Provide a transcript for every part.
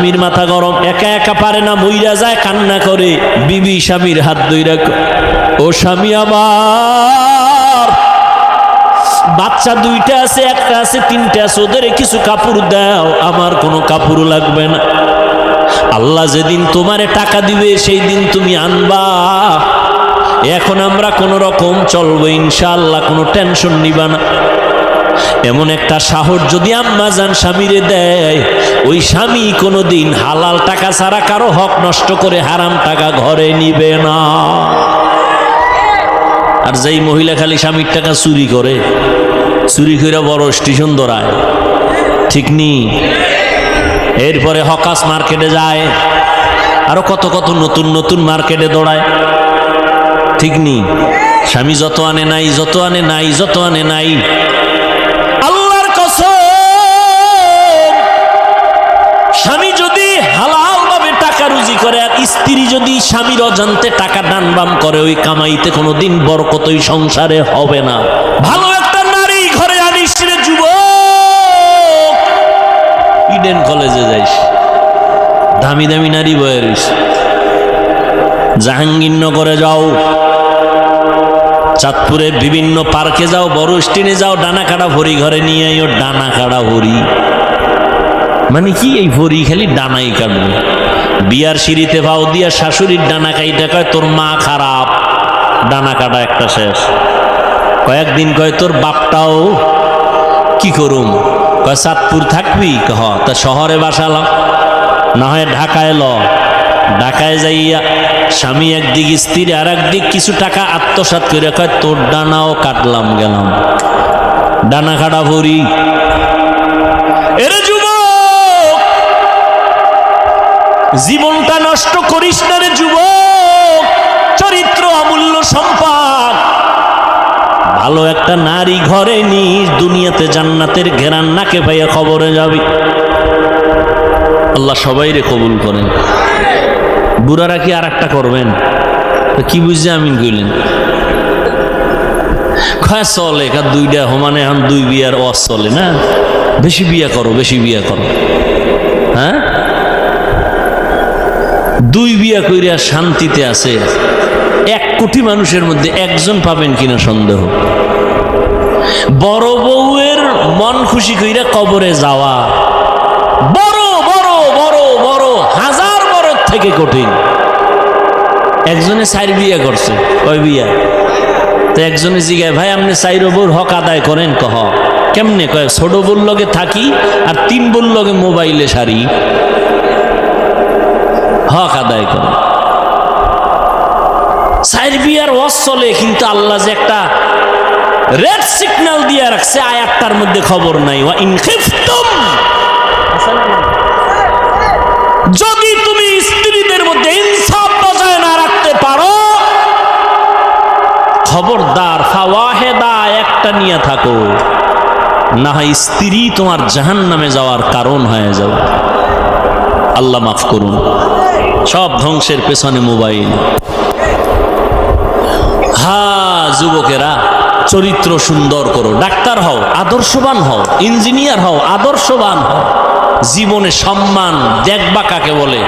স্বামীর মাথা গরম, একা একা পারে না, মইরা যায় কান্না করে। বিবি স্বামীর হাত ধইরা ও স্বামী আমার, বাচ্চা দুইটা আছে, একটা আছে, তিনটা আছে, ওদের কিছু কাপড় দাও, আমার কোনো কাপড় লাগবে না। আল্লাহ যেদিন তোমারে টাকা দিবে সেই দিন তুমি আনবা। এখন আমরা কোনো রকম চলবো, ইনশাআল্লাহ কোনো টেনশন নিবা না। এমন একটা সাহস যদি আম্মা যান স্বামীরে দেয়, ওই স্বামী কোনো দিন হালাল টাকা ছাড়া কারও হক নষ্ট করে হারাম টাকা ঘরে নিবে না। আর যেই মহিলা খালি স্বামীর টাকা চুরি করে চুরি করে বড় স্টেশন দৌড়ায় ঠিক নি? এরপরে হকাস মার্কেটে যায়, আরও কত কত নতুন নতুন মার্কেটে দৌড়ায়। ঠিক নি? স্বামী যত আনে নাই, যত আনে নাই, যত আনে নাই স্ত্রী যদি স্বামীর অজান্তে টাকা ডান বাম করে, ওই কামাইতে কোনোদিন বরকত ওই সংসারে হবে না। ভালো একটা নারী ঘরে আনিস রে যুবক। ইডেন কলেজে যাইস। দামি দামি নারী বয়ে রইস। জাহাঙ্গীরনগরে যাও। চাঁদপুরের বিভিন্ন পার্কে যাও, বড় স্টেনে যাও, ডানা কাটা ভরি ঘরে নিয়ে আইও, ডানা কাটা ভরি। মানে কি এই ভরি খালি ডানাই কাটবে? বিয়ার সিঁড়িতে ভাও দিয়া শাশুড়ির ডানা কাইটা কয়, তোর মা খারাপ। ডানা কাটা একটা শেষ। কয়েকদিন কয়, তোর বাপটাও কি করুম? কয়, চাঁদপুর থাকবি? কহ তা শহরে বাসালাম। না হয় ঢাকায় ল। ঢাকায় যাইয়া স্বামী একদিক, স্ত্রী আর একদিক কিছু টাকা আত্মসাৎ করে কয়, তোর ডানাও কাটলাম গেলাম। ডানা কাটা ভরি। এরে জীবনটা নষ্ট করিস না রে যুবক, চরিত্র অমূল্য সম্পদ। ভালো একটা নারী ঘরে নিস, দুনিয়াতে জান্নাতের ঘেরান নাকে ভাইয়া খবরে যাবি। আল্লাহ সবাই রে কবুল করেন। বুড়ারা কি আর একটা করবেন কি বুঝছে আমিন কইলেন? খয়া চলে কার দুইটা সমানে এখন দুই বিয়ার অস চলে না? বেশি বিয়া করো, বেশি বিয়া করো। হ্যাঁ? দুই বিয়া কইরা শান্তিতে আছে, এক কোটি মানুষের মধ্যে একজন পাবেন কিনা সন্দেহ। বড় বউয়ের মন খুশি কইরা কবরে যাওয়া, বড় বড় বড় বড়, হাজার বড় থেকে কঠিন। একজনে চার বিয়া করছে, কয় বিয়া? তো একজনে জিগায়, ভাই, আপনি চাইর বউর হক আদায় করেন কহ। কেমনে? কয়, ছোট বউর লগে থাকি আর তিন বউর লগে মোবাইলে সারি। হক আদায় করে। চাইর বিয়ার ওয়াজ চলে কিন্তু আল্লাহ যে একটা রেড সিগন্যাল দিয়ে রাখছে, আয়াতটার মধ্যে খবর নাই। ওয়া ইন খিফতুম, যদি তুমি স্ত্রীদের মধ্যে ইনসাফ বজায় না রাখতে পারো, খবরদার ফাওয়াহেদা একটা নিয়ে থাকো। না হয় স্ত্রী তোমার জাহান নামে যাওয়ার কারণ হয়ে যাবে। আল্লাহ মাফ করুন। সব ধ্বংসের পেছনে মোবাইল। হা, যুবকেরা, চরিত্র সুন্দর করো। ডাক্তার হও, আদর্শবান হও, ইঞ্জিনিয়ার হও, আদর্শবান হও। জীবনে সম্মান, দেখবা কাকে বলে?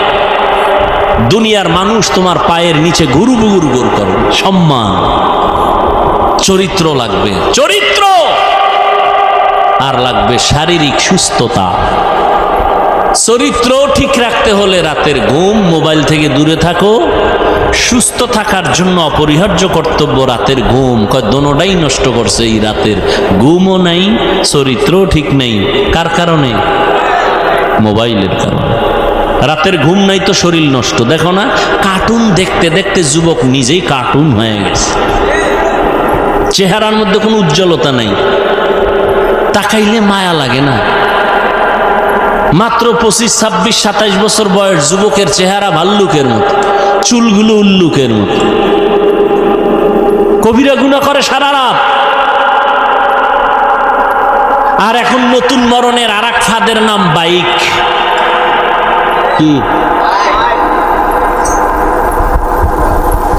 দুনিয়ার মানুষ তোমার পায়ের নিচে গুরু গুরু গুরু করো। সম্মান। চরিত্র লাগবে। চরিত্র! আর লাগবে শারীরিক সুস্থতা। চরিত্র ঠিক রাখতে হলে রাতের ঘুম, মোবাইল থেকে দূরে থাকো। সুস্থ থাকার জন্য অপরিহার্য কর্তব্য রাতের ঘুম। দোনোটাই নষ্ট করছে এই রাতের ঘুমও নাই, চরিত্রও ঠিক নেই। কার কারণে? মোবাইলের কারণে। রাতের ঘুম নাই তো শরীর নষ্ট। দেখো না, কার্টুন দেখতে দেখতে যুবক নিজেই কার্টুন হয়ে গেছে। চেহারার মধ্যে কোনো উজ্জ্বলতা নাই। তাকাইলে মায়া লাগে না। মাত্র পঁচিশ, ছাব্বিশ, সাতাইশ বছর বয়স যুবকের চেহারা ভাল্লুকের মতো, চুলগুলো উল্লুকের মতো। কবিরা গুণা করে সারা রাত। আর এখন নতুন মরণের আর এক ফাদের নাম বাইক। কি?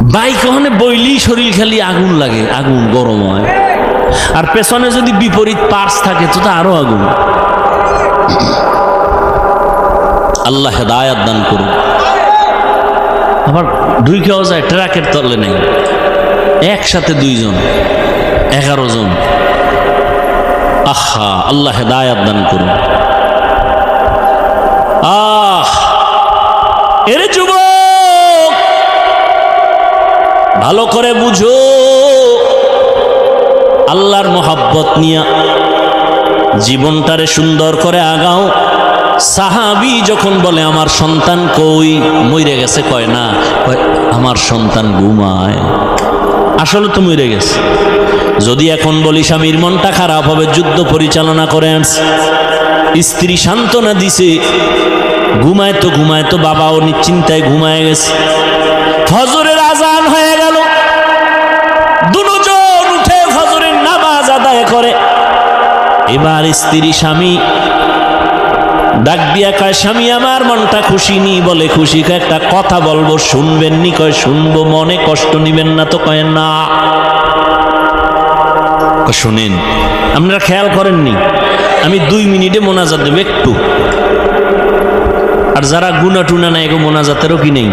বাইক ওখানে বইলেই শরীর খালি আগুন লাগে, আগুন গরম হয়। আর পেছনে যদি বিপরীত পার্স থাকে তো আরও আগুন। আল্লাহ হেদায়াত দান করুন। আবার দুই কেউ যায় ট্রাকের তলে নেই। একসাথে দুইজন, এগারো জন। আহা, আল্লাহ হেদায়াত দান করুন। আহ, এরে যুবক, ভালো করে বুঝো। আল্লাহর মোহাব্বত নিয়া জীবনটারে সুন্দর করে আগাও। সাহাবি যখন বলে, আমার সন্তান কই? মইরে গেছে, কয়, না। আমার সন্তান ঘুমায়। আসলে তো মরে গেছে। যদি এখন বলি, স্বামীর মনটা খারাপ হবে, যুদ্ধ পরিচালনা করে স্ত্রী সান্ত্বনা দিছে, ঘুমায় তো ঘুমায় তো বাবাও নিশ্চিন্তায় ঘুমায় গেছে। ফজরের আজান হয়ে গেল। দুজন উঠে ফজরের নামাজ আদায় করে। এবার স্ত্রী স্বামী ডাক দিয়া কয়, স্বামী, আমার মনটা খুশি নি বলে খুশি। একটা কথা বলব, শুনবেন নি? কয়, শুনব, মনে কষ্ট নিবেন না তো? কয়, না। শোনেন, আপনারা খেয়াল করেননি আমি দুই মিনিটে মোনাজাত দেবো একটু। আর যারা গুনা টুনা নেয় গো, মোনাজাতেরও কি নেই?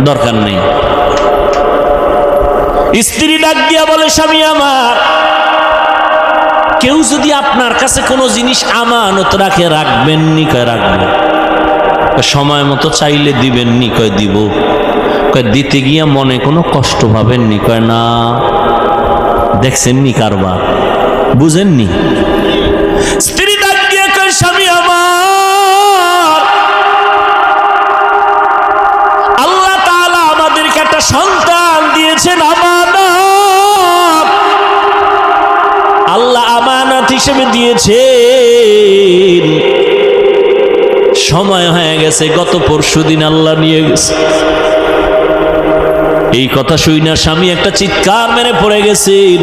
দরকার নেই। স্ত্রী ডাক দিয়া বলে, স্বামী, আমার কেউ যদি আপনার কাছে কোনো জিনিস আমানত রাখে, রাখবেন নি, কয় রাখবেন সময় মতো চাইলে দিবেন নি, কয় দিব। কয় দিতে গিয়া মনে কোনো কষ্ট পাবেন নি, কয় না। দেখছেন নি কারবার? বুঝেননি হিসেবে দিয়েছেন। সময় হয়ে গেছে, গত পরশু দিন আল্লাহ নিয়ে গেছে। এই কথা শুই না, স্বামী একটা চিৎকার মেরে পড়ে গেছেন।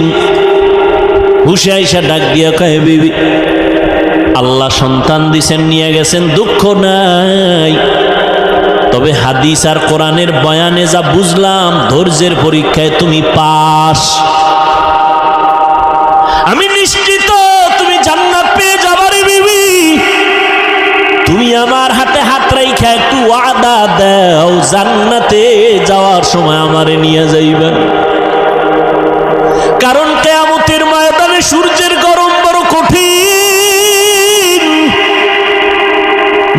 হুশে আইসা ডাক দিয়া কয়ে, বিবি, আল্লাহ সন্তান দিছেন, নিয়ে গেছেন, দুঃখ নাই। তবে হাদিস আর কোরআনের বয়ানে যা বুঝলাম, ধৈর্যের পরীক্ষায় তুমি পাস। আমি রাইখা একটু ওয়াদা দাও, জান্নাতে যাওয়ার সময় আমারে নিয়ে যাইবেন কারণ কেয়ামতের ময়দানে সূর্যের গরম বড় কঠিন।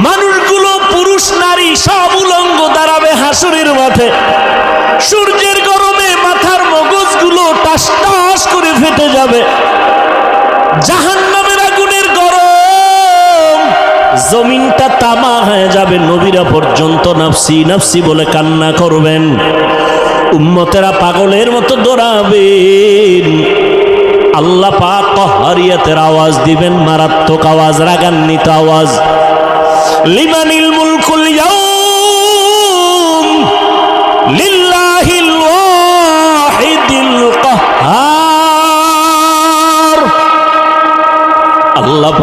মানুষগুলো পুরুষ, নারী সব উলঙ্গ, দাঁড়াবে হাসুরের মাঠে। সূর্যের গরমে মাথার মগজগুলো টাস টাস করে ফেটে যাবে। গরম জমিনটা তামা হয়ে যাবে, নবীরা পর্যন্ত নাফসি নাফসি বলে কান্না করবেন। উম্মতেরা পাগলের মতো দৌড়াবেন। আল্লাহ পাক হারিয়াতের আওয়াজ দিবেন, মারাত্মক আওয়াজ, রাগান্বিত আওয়াজ। লিমানিল মুলকুল ইয়াউম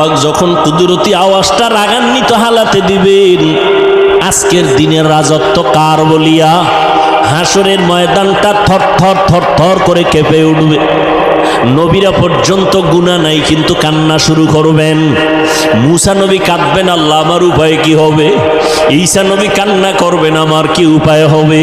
পাক যখন কুদরতি আওয়াজটা রাগান্বিত হালাতে দিবেন, আজকের দিনের রাজত্ব কার বলিয়া? হাসরের ময়দানটা থর থর থর থর করে কেঁপে উঠবে। নবীরা পর্যন্ত গুণা নাই, কিন্তু কান্না শুরু করবেন। মুসা নবী কাঁদবেন, আল্লাহ আমার উপায় কি হবে? ঈসা নবী কান্না করবেন, আমার কি উপায় হবে?